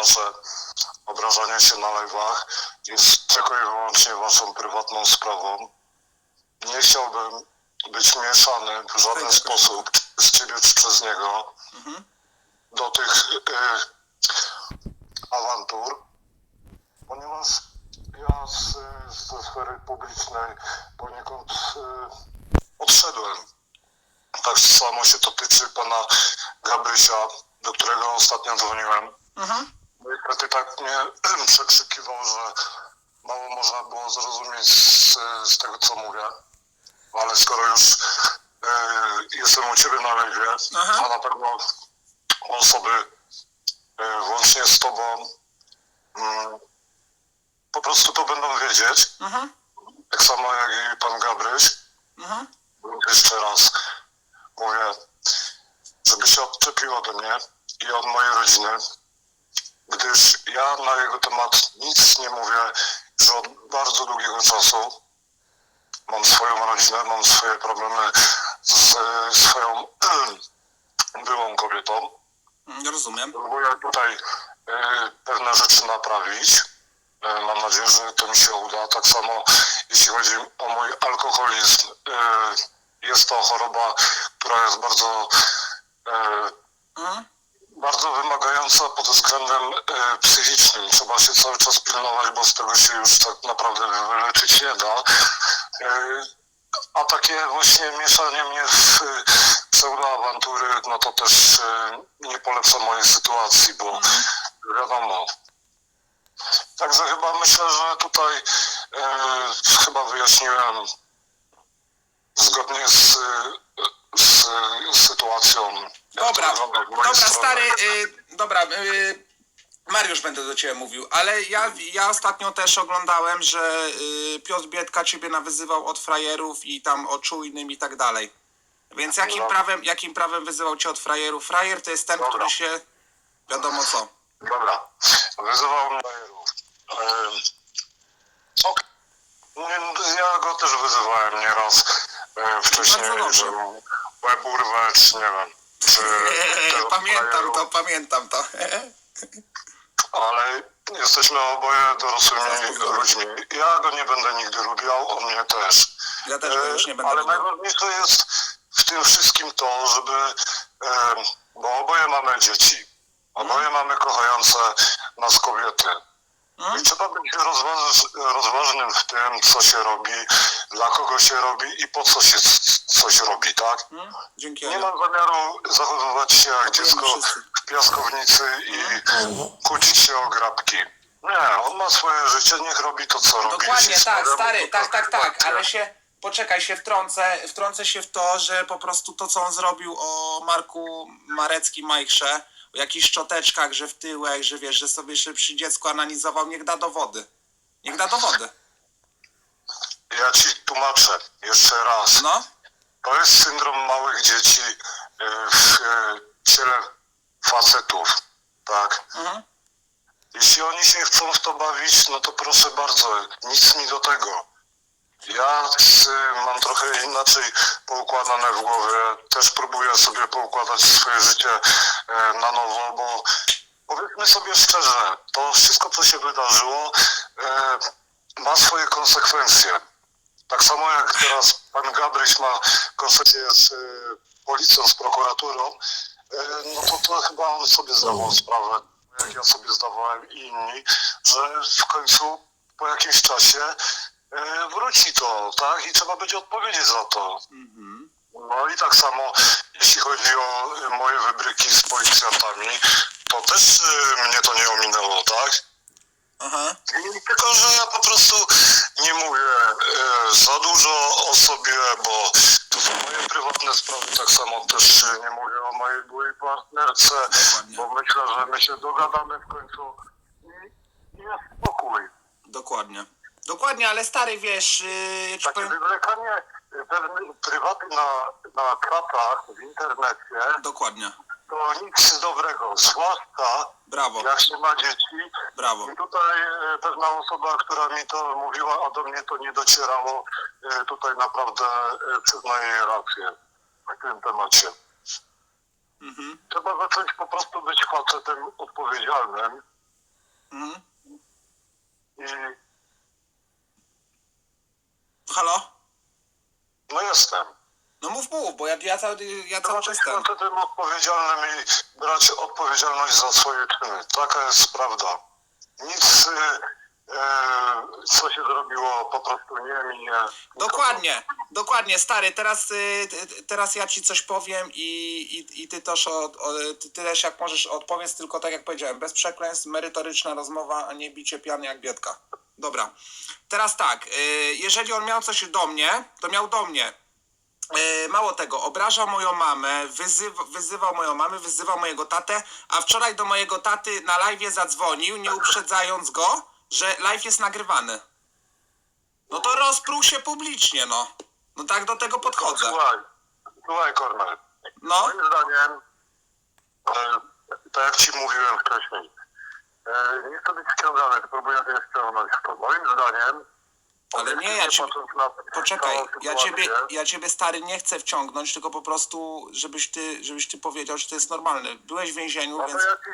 wasze obrażanie się na live'ach jest tylko i wyłącznie waszą prywatną sprawą. Nie chciałbym być mieszany w żaden Fajnie. sposób, czy z ciebie, czy przez niego, Mhm. do tych y, awantur, ponieważ ja z, ze sfery publicznej poniekąd y, odszedłem. Tak samo się to tyczy pana Gabrysia, do którego ostatnio dzwoniłem. Mhm. Niestety tak mnie przekrzykiwał, że mało można było zrozumieć z, z tego, co mówię. Ale skoro już y, jestem u ciebie na lewie, Aha. a na pewno osoby y, włącznie z tobą mm, po prostu to będą wiedzieć, Mhm. tak samo jak i pan Gabryś. Mhm. Jeszcze raz mówię, żeby się odczepił ode mnie i od mojej rodziny, gdyż ja na jego temat nic nie mówię już od bardzo długiego czasu. Mam swoją rodzinę, mam swoje problemy z swoją byłą kobietą. Mm, Rozumiem. Próbuję tutaj e, pewne rzeczy naprawić. E, Mam nadzieję, że to mi się uda. Tak samo jeśli chodzi o mój alkoholizm, e, jest to choroba, która jest bardzo, Mhm. Bardzo wymagająca pod względem e, psychicznym. Trzeba się cały czas pilnować, bo z tego się już tak naprawdę wyleczyć nie da. E, A takie właśnie mieszanie mnie w e, pseudoawantury, no to też nie polepsza mojej sytuacji, bo wiadomo. Także chyba myślę, że tutaj chyba wyjaśniłem zgodnie z, z, z sytuacją. Dobra, dobra, stary, y, dobra, y, Mariusz będę do ciebie mówił, ale ja, ja ostatnio też oglądałem, że y, Piotr Biedka ciebie nawyzywał od frajerów i tam o czujnym i tak dalej. Więc jakim prawem, jakim prawem wyzywał cię od frajerów? Frajer to jest ten, Dobra. który się wiadomo co. Dobra, wyzywał mnie. Em, ok. Nie, Ja go też wyzywałem nieraz wcześniej, Bardzo dobrze. że łeb czy nie wiem. Czy pamiętam to, pamiętam to. Ale jesteśmy oboje dorosłymi ludźmi. Ja go nie będę nigdy lubiał, on mnie też. Ja też go już nie E, będę Ale lubił. najważniejsze jest w tym wszystkim to, żeby, e, bo oboje mamy dzieci, oboje mamy kochające nas kobiety. I trzeba być rozważ, rozważnym w tym, co się robi, dla kogo się robi i po co się coś robi, tak? Mhm. Dzięki. Nie mam zamiaru zachowywać się jak dziecko w piaskownicy i kłócić się o grabki. Nie, on ma swoje życie, niech robi to, co robi. Dokładnie, Jeśli tak, stary, tak, tak, tak, satysfakcję, ale się, poczekaj, się wtrącę, wtrącę się w to, że po prostu to, co on zrobił o Marku Mareckim Majkrze, o jakichś szczoteczkach, że w tyłek, że wiesz, że sobie jeszcze przy dziecku analizował, niech da dowody. Niech da dowody. Ja ci tłumaczę jeszcze raz. No, To jest syndrom małych dzieci y, w y, ciele facetów, tak? mhm. Jeśli oni się chcą w to bawić, no to proszę bardzo, nic mi do tego. Ja y, mam trochę inaczej poukładane w głowie. Też próbuję sobie poukładać swoje życie y, na nowo, bo powiedzmy sobie szczerze, to wszystko, co się wydarzyło, y, ma swoje konsekwencje. Tak samo jak teraz pan Gabryś ma konsekwencje z y, policją, z prokuraturą, no to, to chyba on sobie zdawał sprawę, jak ja sobie zdawałem i inni, że w końcu po jakimś czasie wróci to, tak? I trzeba będzie odpowiedzieć za to. Mhm. No i tak samo, jeśli chodzi o y, moje wybryki z policjantami, to też y, mnie to nie ominęło, tak? Aha. Tylko, że ja po prostu nie mówię e, za dużo o sobie, bo to są moje prywatne sprawy. Tak samo też e, nie mówię o mojej byłej partnerce, Dokładnie. bo myślę, że my się dogadamy w końcu i i jest spokój. Dokładnie. Dokładnie, ale stary, wiesz, yy, Takie powiem, wywlekanie e, pewnych prywatnych na, na kratach w internecie dokładnie. to nic dobrego, zwłaszcza Brawo, jak się ma dzieci brawo. I tutaj e, pewna osoba, która mi to mówiła, a do mnie to nie docierało, e, tutaj naprawdę e, przyznaję jej rację w tym temacie. Mhm. Trzeba zacząć po prostu być facetem odpowiedzialnym Mhm. I Halo? no jestem. No mów, mów, bo ja, ja, cały, ja cały czas ten. Jestem tym odpowiedzialnym i brać odpowiedzialność za swoje czyny. Taka jest prawda. Nic, y, e, co się zrobiło, po prostu nie minie. Dokładnie, dokładnie, stary, teraz, y, teraz ja ci coś powiem i, i, i ty też, od, o, ty, ty też jak możesz odpowiedz, tylko tak jak powiedziałem, bez przekleństw, merytoryczna rozmowa, a nie bicie piany jak biedka. Dobra, teraz tak, y, jeżeli on miał coś do mnie, to miał do mnie. E, Mało tego, obrażał moją mamę, wyzywa, wyzywał moją mamę, wyzywał mojego tatę, a wczoraj do mojego taty na live zadzwonił, nie uprzedzając go, że live jest nagrywany. No to rozpruł się publicznie, no. No tak do tego podchodzę. Słuchaj, słuchaj Kornel. No, Moim zdaniem, tak jak ci mówiłem wcześniej, nie chcę być ściągany, próbuję się ściągnąć to. Moim zdaniem, Ale nie, ja ci- patrząc na poczekaj, ja ciebie, ja ciebie stary nie chcę wciągnąć, tylko po prostu, żebyś ty, żebyś ty powiedział, że to jest normalne. Byłeś w więzieniu, No więc ja ci,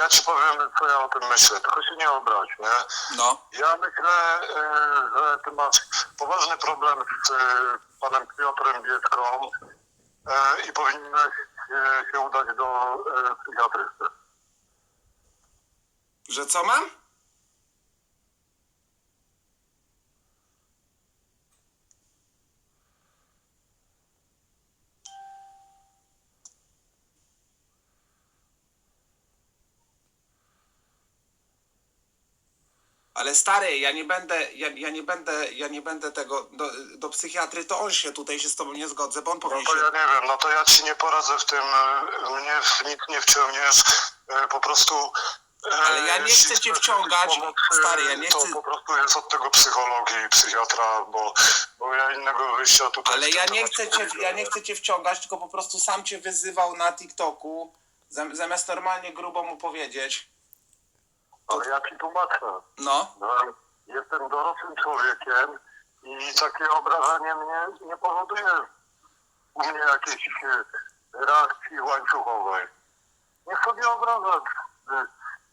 ja ci powiem, co ja o tym myślę, tylko się nie obraź, nie? no. Ja myślę, e, że ty masz poważny problem z e, panem Piotrem Biedką e, i powinieneś się udać do psychiatrysty. Że co mam? Ale stary, ja nie będę, ja, ja nie będę, ja nie będę tego do, do psychiatry, to on się tutaj się z tobą nie zgodzę, bo on No powinien to się... ja nie wiem, no to ja ci nie poradzę w tym, e, mnie w nic nie wciągniesz, e, po prostu... e, Ale ja nie jeśli chcę cię wciągać, stary, ja nie to chcę- po prostu jest od tego psychologii i psychiatra, bo, bo ja innego wyjścia tutaj... Ale ja nie chcę cię, ja nie chcę cię wciągać, tylko po prostu sam cię wyzywał na TikToku, zam- zamiast normalnie grubo mu powiedzieć. Ale ja ci tłumaczę. No, No, jestem dorosłym człowiekiem i takie obrażanie mnie nie powoduje u mnie jakiejś e, reakcji łańcuchowej. Nie sobie obrażać, e,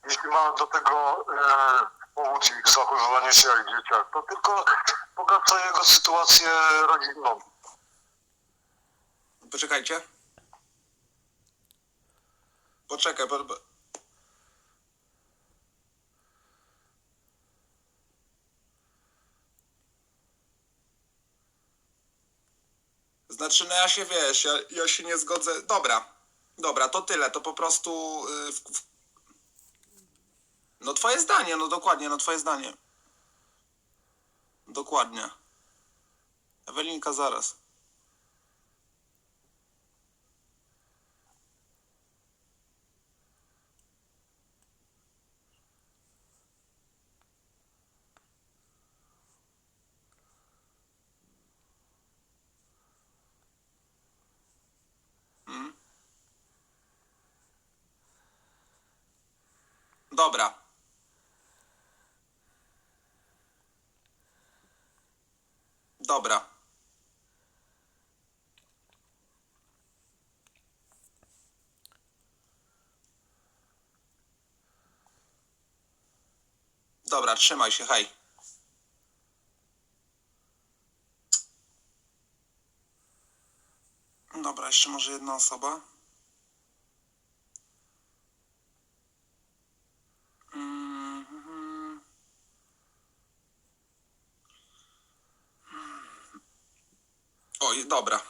jeśli ma do tego e, powód ich się jak dzieciak. To tylko pogarsza jego sytuację rodzinną. poczekajcie. Poczekaj, bo... Znaczy, no ja się wiesz, ja, ja się nie zgodzę. Dobra, dobra, to tyle, to po prostu. y, w, w... No, twoje zdanie, no dokładnie, no twoje zdanie. Dokładnie. Ewelinka, zaraz. Dobra. Dobra. Dobra, trzymaj się, hej. Dobra, jeszcze może jedna osoba. Mhm. Oj, dobra.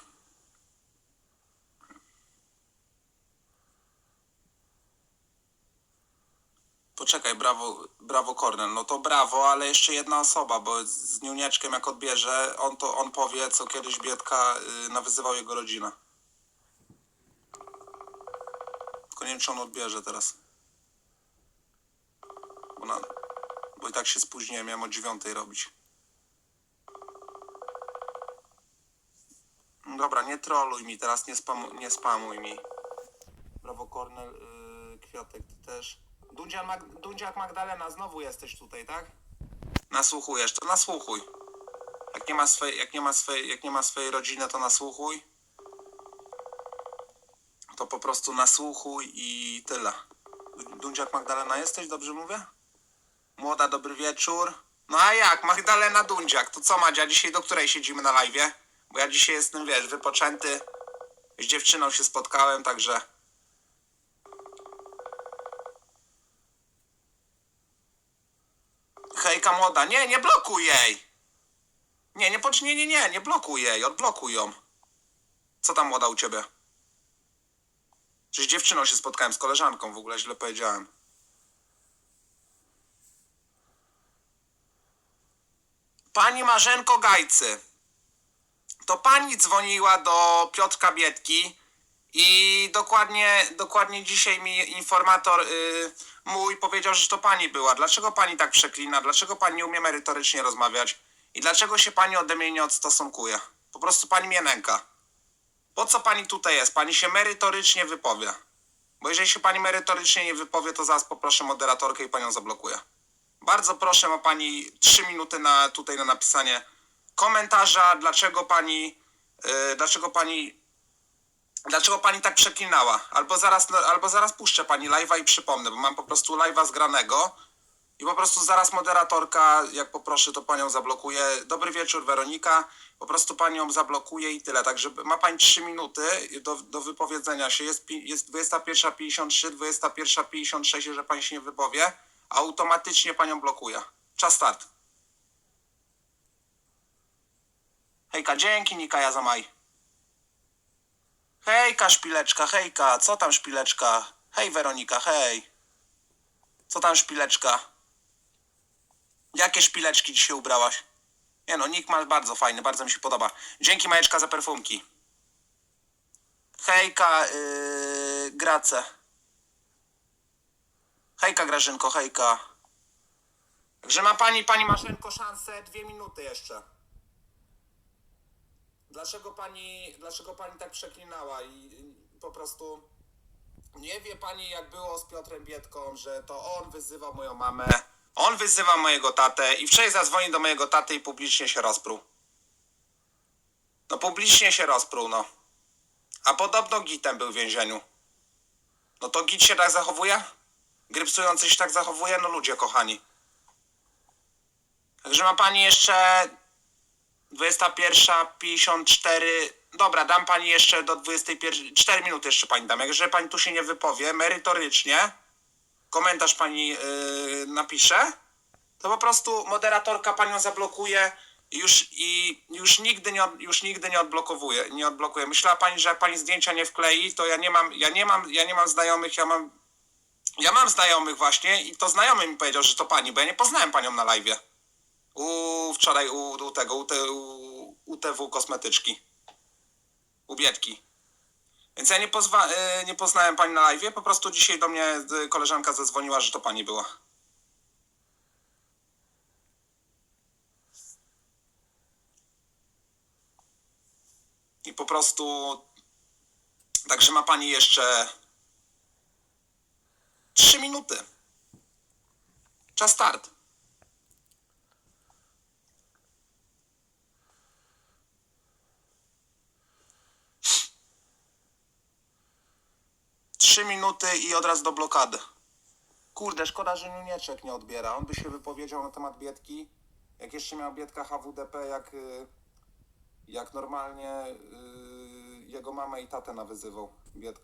Poczekaj, brawo, brawo Kornel. No to brawo, ale jeszcze jedna osoba, bo z niunieczkiem jak odbierze, on to on powie, co kiedyś Biedka y, nawyzywał jego rodzinę. Tylko nie wiem, czy on odbierze teraz. Bo, na, bo i tak się spóźniłem, miałem o dziewiątej robić. Dobra, nie troluj mi teraz, nie, spamu, nie spamuj mi. Brawo Kornel, yy, Kwiatek, ty też. Dundzian Mag, Magdalena, znowu jesteś tutaj, tak? Nasłuchujesz, to nasłuchuj. Jak nie ma swojej, jak nie ma swojej, jak nie ma swojej rodziny, to nasłuchuj. To po prostu nasłuchuj i tyle. Dundziak Magdalena jesteś, dobrze mówię? Młoda, dobry wieczór. No a jak? Magdalena Dundziak. To co Madzia, dzisiaj do której siedzimy na live? Bo ja dzisiaj jestem, wiesz, wypoczęty. Z dziewczyną się spotkałem, także... Hejka młoda. Nie, nie blokuj jej! Nie, nie, nie, nie, nie, nie blokuj jej, odblokuj ją. Co tam młoda u ciebie? Czy z dziewczyną się spotkałem, z koleżanką w ogóle, źle powiedziałem. Pani Marzenko Gajcy, to pani dzwoniła do Piotrka Biedki i dokładnie, dokładnie dzisiaj mi informator y, mój powiedział, że to pani była. Dlaczego pani tak przeklina? Dlaczego pani nie umie merytorycznie rozmawiać? I dlaczego się pani ode mnie nie odstosunkuje? Po prostu pani mnie nęka. Po co pani tutaj jest? Pani się merytorycznie wypowie. Bo jeżeli się pani merytorycznie nie wypowie, to zaraz poproszę moderatorkę i panią zablokuję. Bardzo proszę, ma pani 3 minuty na, tutaj na napisanie komentarza, dlaczego pani, yy, dlaczego pani, dlaczego pani tak przeklinała. Albo zaraz, albo zaraz puszczę pani live'a i przypomnę, bo mam po prostu live'a zgranego i po prostu zaraz moderatorka, jak poproszę, to panią zablokuję. Dobry wieczór, Weronika. Po prostu panią zablokuję i tyle. Także ma pani 3 minuty do, do wypowiedzenia się. Jest, jest 21.53, 21.56, że pani się nie wypowie. Automatycznie panią blokuje. Czas start. Hejka, dzięki Nikaja za maj. Hejka, szpileczka, hejka. Co tam szpileczka? Hej, Weronika, hej. Co tam szpileczka? Jakie szpileczki dzisiaj ubrałaś? Nie no, nick ma bardzo fajny, bardzo mi się podoba. Dzięki Majeczka za perfumki. Hejka, yy, Grace. Hejka Grażynko, hejka. Że ma pani, pani Marzenko szansę dwie minuty jeszcze. Dlaczego pani, dlaczego pani tak przeklinała i, po prostu nie wie pani jak było z Piotrem Biedką, że to on wyzywał moją mamę, on wyzywa mojego tatę i wczoraj zadzwonił do mojego taty i publicznie się rozpruł. No publicznie się rozpruł, no. A podobno Gitem był w więzieniu. No to Git się tak zachowuje? Grypsujący się tak zachowuje? No ludzie kochani. Także ma pani jeszcze 21.54. Dobra, dam pani jeszcze do 21. 4 minuty jeszcze pani dam. Jak jeżeli pani tu się nie wypowie merytorycznie, komentarz pani yy, napisze, to po prostu moderatorka panią zablokuje już, i już nigdy nie, od, już nigdy nie odblokowuje, nie odblokuje. Myślała pani, że jak pani zdjęcia nie wklei, to ja nie mam, ja nie mam, ja nie mam znajomych, ja mam, ja mam znajomych właśnie i to znajomy mi powiedział, że to pani, bo ja nie poznałem panią na live'ie. U wczoraj u, u tego, u, te, u UTW kosmetyczki. U Biedki. Więc ja nie, pozwa, y, nie poznałem pani na live, po prostu dzisiaj do mnie y, koleżanka zadzwoniła, że to pani była. I po prostu. Także ma pani jeszcze. Trzy minuty. Czas start. Trzy minuty i od razu do blokady. Kurde, szkoda, że Niunieczek nie odbiera. On by się wypowiedział na temat Biedki. Jak jeszcze miał Biedka HWDP, jak, y, jak normalnie y, jego mamę i tatę nawyzywał Biedka.